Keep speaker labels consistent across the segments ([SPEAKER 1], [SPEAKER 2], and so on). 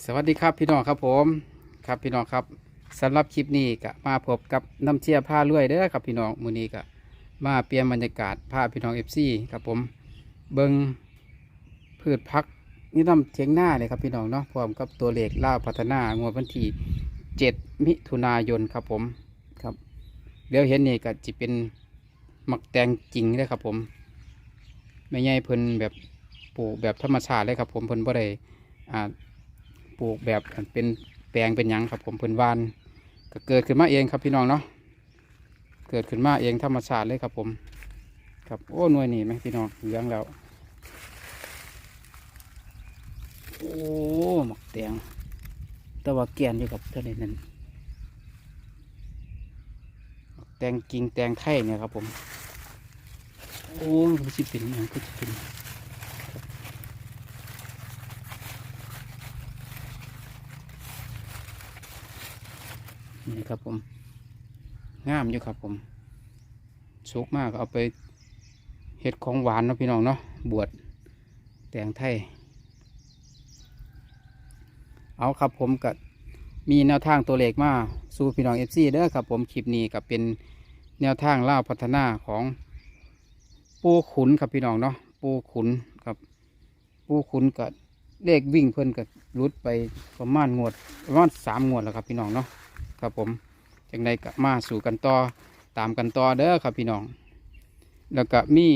[SPEAKER 1] สวัสดีครับพี่น้องครับผมครับพี่น้องครับสำหรับคลิปนี้ก็มาพบกับน้ำเชียร์ผ้าลวยเด้อครับพี่น้องมือนี้ก็มาเปลี่ยนบรรยากาศผ้าพี่น้องเอฟซีครับผมเบิงพืชพักนี่น้ำเทียงหน้าเลยครับพี่น้องเนาะพร้อมกับตัวเลขล่าพัฒนางวดวันที่7มิถุนายนครับผมครับเดี๋ยวเห็นนี่ก็จะเป็นหมักแตงจริงเลยครับผมไม่ใหญ่เพิ่นแบบปลูกแบบธรรมชาติเลยครับผมเพิ่นบ่ได้อ่า ลูกแบบเป็นแปลงเป็นหยังครับ ผมเพิ่นวานก็เกิดขึ้นมาเองครับพี่น้องเนาะเกิดขึ้นมาเองธรรมชาติเลยครับผม ครับโอ้หน่วยนี่ไหมพี่น้องเหลืองแล้วโอ้หมักแตงแต่ว่าแกนอยู่กับเท่านี้นั่นแตงกิ่งแตงไทยเนี่ยครับผม โอ้มันสิเป็นหยังก็จะเป็น นี่ครับผมงามอยู่ครับผมสุกมากเอาไปเห็ดของหวานเนาะพี่น้องเนาะบวชแตงไทยเอาครับผมก็มีแนวทางตัวเลขมาสู่พี่น้องเอฟซีเด้อครับผมคลิปนี้ก็เป็นแนวทางเล่าพัฒนาของปูขุนครับพี่น้องเนาะปูขุนครับปูขุนกับเลขวิ่งเพิ่นกับรุดไปประมาณงวดประมาณสามงวดแล้วครับพี่น้องเนาะ ครับผมจังใดก็มาสู่กันต่อตามกันต่อเด้อครับพี่น้อง แล้วก็มี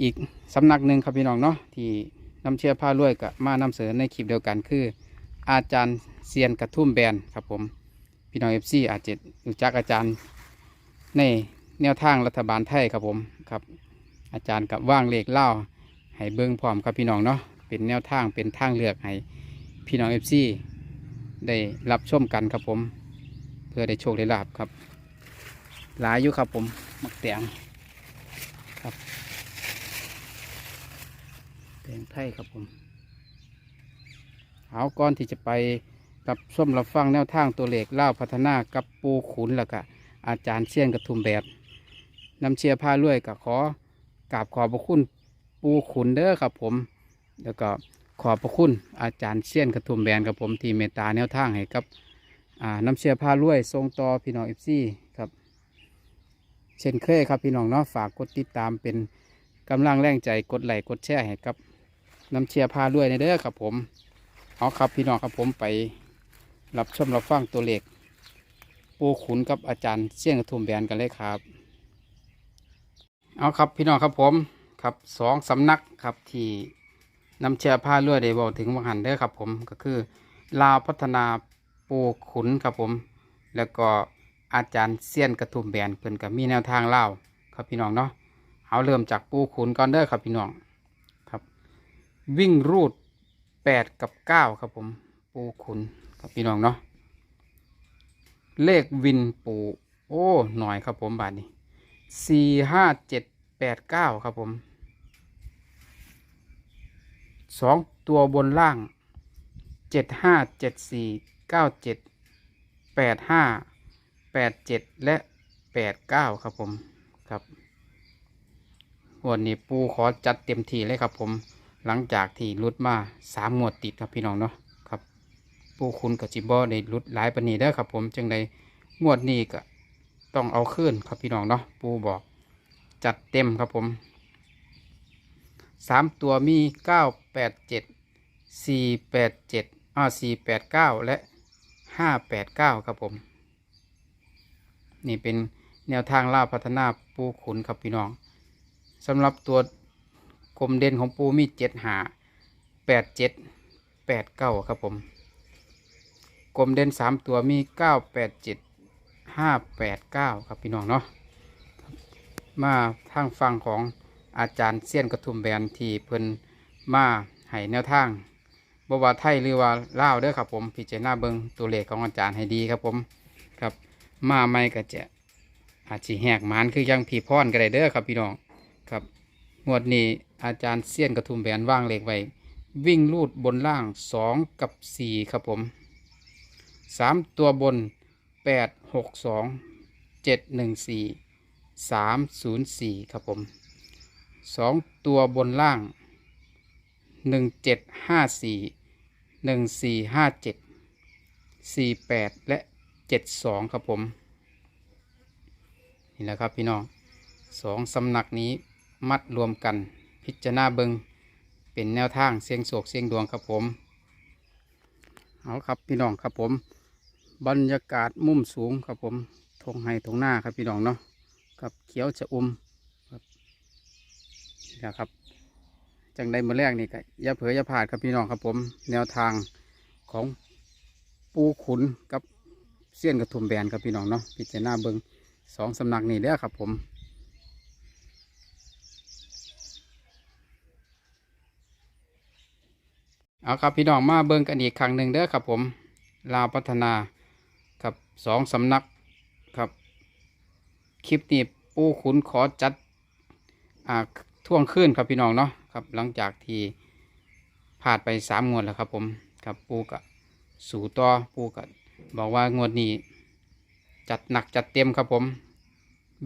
[SPEAKER 1] อีกสำนักหนึ่งครับพี่น้องเนาะที่นำเชื่อผ้ารวยกับมานำเสนอในคลิปเดียวกันคือ อาจารย์เซียนกระทุ่มแบนครับผมพี่น้องเอฟซีอาจจะรู้จักอาจารย์ในแนวทางรัฐบาลไทยครับผมครับ อาจารย์กับว่างเลขเล่าให้เบิ้งพร้อมครับพี่น้องเนาะเป็นแนวทางเป็นทางเลือกให้พี่น้องเอฟซี ได้รับชมกันครับผม เพื่อได้โชคได้ลาบครับ หลายอยู่ครับผมมักแตงครับแตงไทยครับผมเอาก่อนที่จะไปรับชมรับฟังแนวทางตัวเลขเล่าพัฒนากับปูขุนแล้วก็อาจารย์เชี่ยนกระทุมแบบนำเชียร์ผ้าลวยกับขอกราบขอบพระคุณปูขุนเด้อครับผม แล้วก็ ขอบพระคุณอาจารย์เชี่ยนกระทุมแบนกับผมที่เมตตาแนวทางให้กับน้ำเชียร์ผ้ารวยทรงต่อพี่น้องเอฟซีครับ เช่นเคยครับพี่น้องเนาะฝากกดติดตามเป็นกำลังแรงใจกดไลค์กดแชร์ให้กับน้ำเชียร์ผ้ารวยในเด้อครับผมเอาครับพี่น้องครับผมไปรับชมรับฟังตัวเลขปูขุนกับอาจารย์เชี่ยนกระทุมแบนกันเลยครับเอาครับพี่น้องครับผมครับสองสำนักครับที่ นำเชียร์ผ้าลวดได้บอกถึงวังหันเด้อครับผมก็คือลาวพัฒนาปูขุนครับผม แล้วก็อาจารย์เซียนกระทุ่มแบนเพิ่นกับมีแนวทางเล่าครับพี่น้องเนาะเอาเริ่มจากปูขุนก่อนเด้อครับพี่น้องครับ วิ่งรูดแปดกับเก้าครับผม ปูขุนครับพี่น้องเนาะเลขวินปูโอ้หน่อยครับผมบาทนี้สี่ห้าเจ็ดแปดเก้าครับผม สองตัวบนล่างเจ็ดห้าเจ็ดสี่เก้าเจ็ดแปดห้าแปดเจ็ดและแปดเก้าครับผมครับวันนี้ปูขอจัดเต็มที่เลยครับผม หลังจากที่รุดมาสามงวดติดครับพี่น้องเนาะครับ ปูคุณกับจิบอได้รุดหลายปานนีเด้อครับผมจังใดงวดนี้ก็ต้องเอาขึ้นครับพี่น้องเนาะปูบอกจัดเต็มครับผมสามตัวมีเก้า แปดเจ็ดสี่แปดเจ็ดอ่าสี่แปดเก้าและห้าแปดเก้าครับผม นี่เป็นแนวทางล่าพัฒนาปูขุนครับพี่น้องสำหรับตัวกลมเด่นของปูมีเจ็ดหาแปดเจ็ดแปดเก้าครับผมกลมเด่นสามตัวมีเก้าแปดเจ็ดห้าแปดเก้าครับพี่น้องเนาะมาทางฟังของอาจารย์เซียนกระทุมแบนที่เพิ่น มาให้แนวทางบว่าไทยหรือว่าลาวเด้อครับผมพิจารณาเบิงตัวเลขของอาจารย์ให้ดีครับผมครับ มาไม่ก็จะอาจจะแหกหมานคือยังผีพรก็ได้เด้อครับพี่น้องครับงวดนี้อาจารย์เซียนกระทุมแบนว่างเลขไว้วิ่งลูดบนล่างสองกับสี่ครับผมสามตัวบนแปดหกสองเจ็ดหนึ่งสี่สามศูนย์สี่ครับผมสองตัวบนล่าง หนึ่งเจ็ดห้าสี่หนึ่งสี่ห้าเจ็ดสี่แปดและเจ็ดสองครับผม นี่แหละครับพี่น้องสองสำนักนี้มัดรวมกันพิจารณาเบิงเป็นแนวทางเสียงโศกเสียงดวงครับผมเอาครับพี่น้องครับผม บรรยากาศมุมสูงครับผมทงไห้ทงหน้าครับพี่น้องเนาะกับเขียวจะอุ่มครับนะครับ จังใดมือแรกนี่ก็อย่าเผลออย่าพลาดครับพี่น้องครับผม แนวทางของปูขุนกับเสี้ยนกระทุ่มแบนครับพี่น้องเนาะพิจารณาเบิงสองสำนักนี่เด้อครับผมเอาครับพี่น้องมาเบิ่งกันอีกครั้งหนึ่งเด้อครับผมลาวพัฒนาครับสองสำนักครับคลิปนี้ปูขุนขอจัดอ่าท่วงขึ้นครับพี่น้องเนาะ ครับ หลังจากที่ผ่านไปสามงวดแล้วครับผมครับปูกะสู่ต่อปูกะบอกว่างวดนี้ จัดหนักจัดเต็มครับผม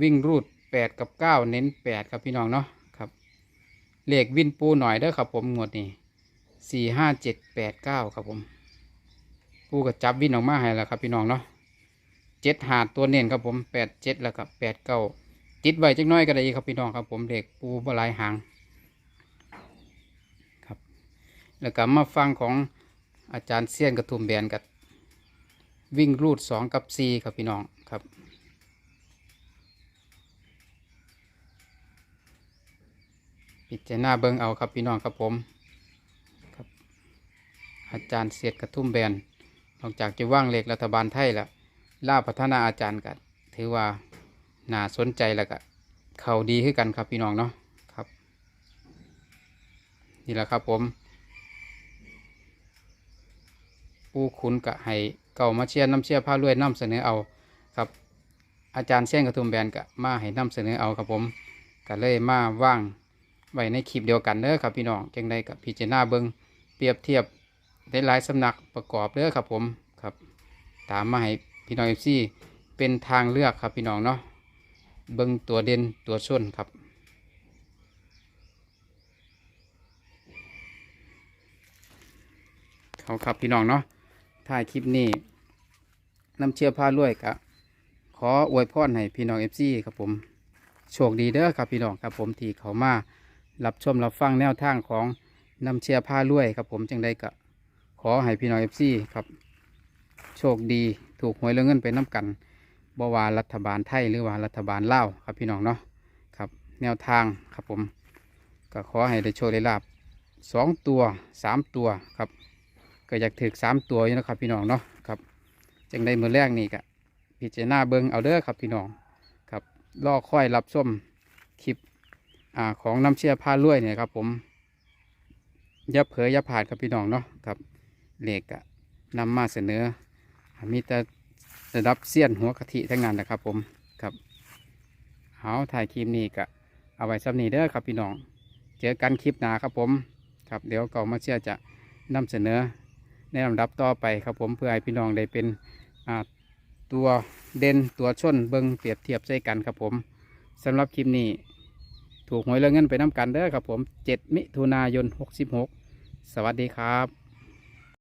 [SPEAKER 1] วิ่งรูดแปดกับเก้าเน้นแปดครับพี่น้องเนาะครับเลขวินปูหน่อยเด้อครับผมงวดนี้สี่ห้าเจ็ดแปดเก้าครับผม ปูก็จับวินออกมาให้แล้วครับพี่น้องเนาะเจ็ดหาดตัวเน้นครับผมแปดเจ็ดแล้วครับแปดเก้าติดไว้จักน้อยก็ได้ครับพี่น้องครับผมเด็กปูบหลายหางครับ แล้วก็มาฟังของอาจารย์เซียนกระทุ่มแบนกับวิ่งรูดสองกับสี่ครับพี่น้องครับพิจารณาเบิ่งเอาครับพี่น้องครับผมอาจารย์เสียดกระทุ่มแบนนอกจากจะว่างเล็กรัฐบาลไทยแล้วล่าพัฒนาอาจารย์กันถือว่าน่าสนใจแล้วก็เขาดีขึ้นกันครับพี่น้องเนาะครับ นี่แหละครับผม ปูขุนกะให้เก่ามาเชียร์น้ำเชียร์ผ้ารวยน้ำเสนอเอาครับ อาจารย์เส้นกระทุ่มแบนกะมาให้น้ำเสนอเอาครับผมก็เลยมาว่างไว้ในคลิปเดียวกันเด้อครับพี่น้องจังใดกับพิจารณาเบิงเปรียบเทียบได้หลายสำนักประกอบเด้อครับผมครับ ตามมาให้พี่น้องเอฟซีเป็นทางเลือกครับพี่น้องเนาะเบิ้งตัวเด่นตัวชนครับเขาครับพี่น้องเนาะ ถ่ายคลิปนี้น้ำเชื่อผ้าลวยกะขออวยพรให้พี่น้องเอฟซีครับผมโชคดีเด้อครับพี่น้องครับผมที่เขามารับชมรับฟังแนวทางของน้ำเชียร์ผ้าลวยครับผมจังได้กะขอให้พี่น้องเอฟซีครับ โชคดีถูกหวยเรื่องเงินไปน้ำกันบว่ารัฐบาลไทยหรือว่ารัฐบาลลาวครับพี่น้องเนาะครับ แนวทางครับผม ก็ขอให้ได้โชคได้ลาบสองตัวสามตัวครับ ก็อยากถือสามตัวอยู่นะครับพี่น้องเนาะครับจังได้มือแรกนี่กะพิจารณาเบิงเอาเด้อครับพี่น้องครับรอค่อยรับส้มคลิปอ่าของน้ำเชี่ยผ้าลวยเนี่ยครับผมย่าเผยย่าผ่านครับพี่น้องเนาะครับเหล็กอะนำมาเสนอ มีแต่ระดับเสี้ยนหัวกะทิทั้งนั้นนะครับผมครับเอาถ่ายคลิปนี้ก็เอาไว้ซ้ำนี้เด้อครับพี่น้อง เจอกันคลิปหน้าครับผม ครับเดี๋ยวเก่ามาเชื่อจะนำเสนอ ในลำดับต่อไปครับผมเพื่อให้พี่น้องได้เป็นตัวเด่นตัวชนเบิงเปรียบเทียบใส่กันครับผมสำหรับคลิปนี้ ถูกหวยเรื่องเงินไปน้ำกันเด้อครับผม 7 มิถุนายน 66 สวัสดีครับ